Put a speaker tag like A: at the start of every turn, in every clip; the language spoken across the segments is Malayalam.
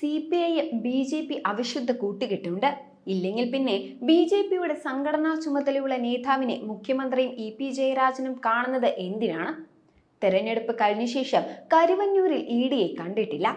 A: C P I B J P അവിശുദ്ധ കൂട്ടുകെട്ടുണ്ട്. ഇല്ലെങ്കിൽ പിന്നെ ബി ജെ പിയുടെ സംഘടനാ ചുമതലയുള്ള നേതാവിനെ മുഖ്യമന്ത്രിയും ഇ പി ജയരാജനും കാണുന്നത് എന്തിനാണ്? തെരഞ്ഞെടുപ്പ് കഴിഞ്ഞ ശേഷം കരുവന്നൂരിൽ ഇ ഡിയെ കണ്ടിട്ടില്ല.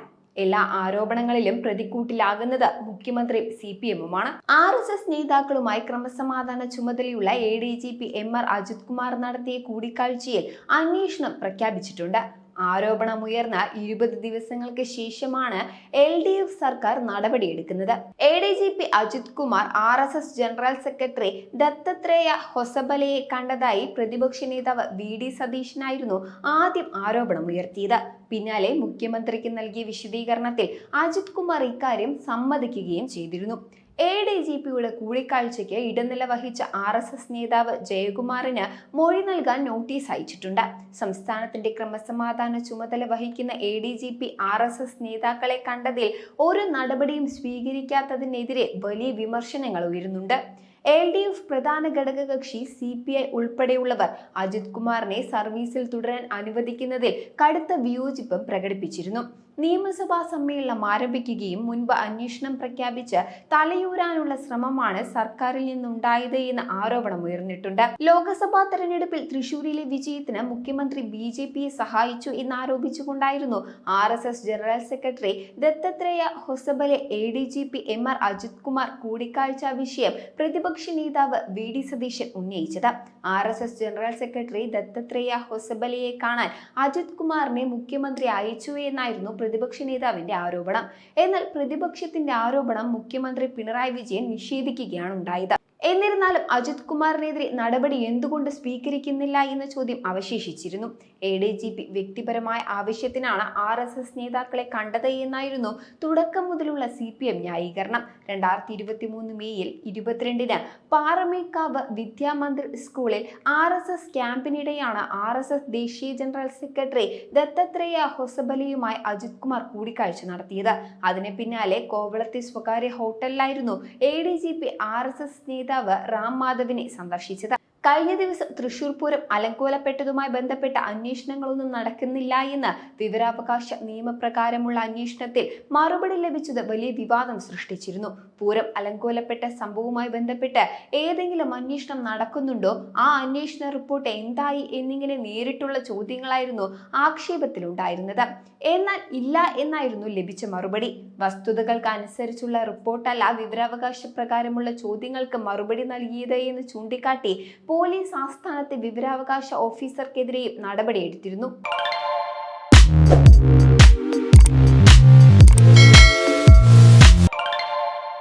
A: എല്ലാ ആരോപണങ്ങളിലും പ്രതിക്കൂട്ടിലാകുന്നത് മുഖ്യമന്ത്രി സി പി എമ്മുമാണ് ആർ എസ് എസ് നേതാക്കളുമായി ക്രമസമാധാന ചുമതലയുള്ള A D G P M R Ajith Kumar നടത്തിയ കൂടിക്കാഴ്ചയിൽ അന്വേഷണം പ്രഖ്യാപിച്ചിട്ടുണ്ട്. ആരോപണമുയർന്ന ഇരുപത് ദിവസങ്ങൾക്ക് ശേഷമാണ് എൽ ഡി എഫ് സർക്കാർ നടപടിയെടുക്കുന്നത്. A D G P Ajith Kumar R S S general secretary Dattatreya ഹൊസബലയെ കണ്ടതായി പ്രതിപക്ഷ നേതാവ് വി ഡി സതീശനായിരുന്നു ആദ്യം ആരോപണമുയർത്തിയത് പിന്നാലെ മുഖ്യമന്ത്രിക്ക് നൽകിയ വിശദീകരണത്തിൽ അജിത് കുമാർ ഇക്കാര്യം സമ്മതിക്കുകയും ചെയ്തിരുന്നു. എ ഡി ജി പിയുടെ കൂടിക്കാഴ്ചയ്ക്ക് ഇടനില വഹിച്ച ആർ എസ് എസ് നേതാവ് ജയകുമാറിന് മൊഴി നൽകാൻ നോട്ടീസ് അയച്ചിട്ടുണ്ട്. സംസ്ഥാനത്തിന്റെ ക്രമസമാധാന ചുമതല വഹിക്കുന്ന A D G P R S S നേതാക്കളെ കണ്ടതിൽ ഒരു നടപടിയും സ്വീകരിക്കാത്തതിനെതിരെ വലിയ വിമർശനങ്ങൾ ഉയരുന്നുണ്ട്. എൽ ഡി എഫ് പ്രധാന ഘടകകക്ഷി സി പി ഐ ഉൾപ്പെടെയുള്ളവർ അജിത് കുമാറിനെ സർവീസിൽ തുടരാൻ അനുവദിക്കുന്നതിൽ കടുത്ത വിയോജിപ്പം പ്രകടിപ്പിച്ചിരുന്നു. നിയമസഭാ സമ്മേളനം ആരംഭിക്കുകയും മുൻപ് അന്വേഷണം പ്രഖ്യാപിച്ച് തലയൂരാനുള്ള ശ്രമമാണ് സർക്കാരിൽ നിന്നുണ്ടായത് എന്ന് ആരോപണം ഉയർന്നിട്ടുണ്ട്. ലോക്സഭാ തെരഞ്ഞെടുപ്പിൽ തൃശൂരിലെ വിജയത്തിന് മുഖ്യമന്ത്രി ബി ജെ പിയെ സഹായിച്ചു എന്നാരോപിച്ചുകൊണ്ടായിരുന്നു R S S general secretary Dattatreya Hosabale A D G P M R Ajith Kumar കൂടിക്കാഴ്ച വിഷയം പ്രതിപക്ഷ നേതാവ് വി ഡി സതീശൻ ഉന്നയിച്ചത്. R S S general secretary Dattatreya ഹൊസബലയെ കാണാൻ അജിത് കുമാറിനെ മുഖ്യമന്ത്രി അയച്ചു എന്നായിരുന്നു പ്രതിപക്ഷ നേതാവിന്റെ ആരോപണം. എന്നാൽ പ്രതിപക്ഷത്തിന്റെ ആരോപണം മുഖ്യമന്ത്രി പിണറായി വിജയൻ നിഷേധിക്കുകയാണ് ഉണ്ടായത്. എന്നിരുന്നാലും അജിത് കുമാറിനെതിരെ നടപടി എന്തുകൊണ്ട് സ്വീകരിക്കുന്നില്ല എന്ന ചോദ്യം അവശേഷിച്ചിരുന്നു. എ ഡി ജി പി വ്യക്തിപരമായ ആവശ്യത്തിനാണ് ആർ എസ് എസ് നേതാക്കളെ കണ്ടത് എന്നായിരുന്നു തുടക്കം മുതലുള്ള സി പി എം ന്യായീകരണം. രണ്ടായിരത്തി ഇരുപത്തി മൂന്ന് മെയ്യിൽ ഇരുപത്തിരണ്ടിന് പാറമേക്കാവ് വിദ്യാമന്ദിർ സ്കൂളിൽ ആർ എസ് എസ് ക്യാമ്പിനിടെയാണ് ആർ എസ് എസ് ദേശീയ ജനറൽ സെക്രട്ടറി ദത്തത്രേയ ഹൊസബലിയുമായി അജിത് കുമാർ കൂടിക്കാഴ്ച നടത്തിയത്. അതിന് പിന്നാലെ കോവളത്തെ സ്വകാര്യ ഹോട്ടലിലായിരുന്നു A D G P R S S നേതാവ് റാം മാധവിനെ സന്ദർശിച്ചത്. കഴിഞ്ഞ ദിവസം തൃശൂർ പൂരം അലങ്കോലപ്പെട്ടതുമായി ബന്ധപ്പെട്ട അന്വേഷണങ്ങളൊന്നും നടക്കുന്നില്ല എന്ന് വിവരാവകാശ നിയമപ്രകാരമുള്ള അന്വേഷണത്തിൽ മറുപടി ലഭിച്ചത് വലിയ വിവാദം സൃഷ്ടിച്ചിരുന്നു. പൂരം അലങ്കോലപ്പെട്ട സംഭവവുമായി ബന്ധപ്പെട്ട് ഏതെങ്കിലും അന്വേഷണം നടക്കുന്നുണ്ടോ? ആ അന്വേഷണ റിപ്പോർട്ട് എന്തായി എന്നിങ്ങനെ നേരിട്ടുള്ള ചോദ്യങ്ങളായിരുന്നു ആക്ഷേപത്തിലുണ്ടായിരുന്നത്. എന്നാൽ ഇല്ല എന്നായിരുന്നു ലഭിച്ച മറുപടി. വസ്തുതകൾക്ക് അനുസരിച്ചുള്ള റിപ്പോർട്ടല്ല വിവരാവകാശ പ്രകാരമുള്ള ചോദ്യങ്ങൾക്ക് മറുപടി നൽകിയത് എന്ന് ചൂണ്ടിക്കാട്ടി പോലീസ് ആസ്ഥാനത്തെ വിവരാവകാശ ഓഫീസർക്കെതിരെയും നടപടിയെടുത്തിരുന്നു.